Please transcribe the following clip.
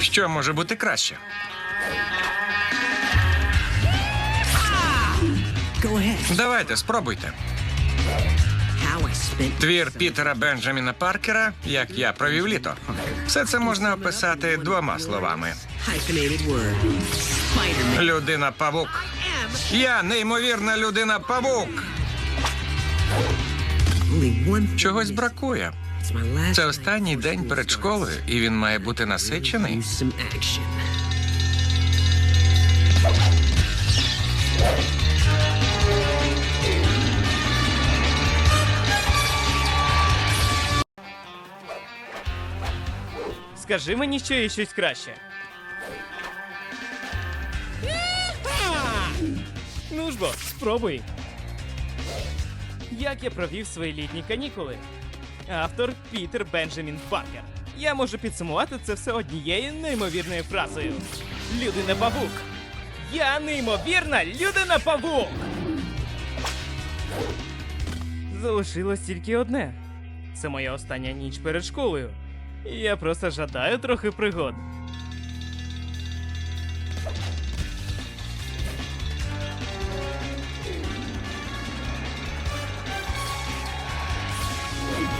Що може бути краще? Давайте, спробуйте. Твір Пітера Бенджаміна Паркера, як я провів літо. Все це можна описати двома словами: людина павук. Я неймовірна людина павук. Чогось бракує. Це останній день перед школою, і він має бути насичений. Скажи мені, що є щось краще. Ну ж бо, спробуй. Як я провів свої літні канікули? Автор Пітер Бенджамін Паркер. Я можу підсумувати це все однією неймовірною фразою. Людина павук. Я неймовірна людина павук. Залишилось тільки одне. Це моя остання ніч перед школою. Я просто жадаю трохи пригод.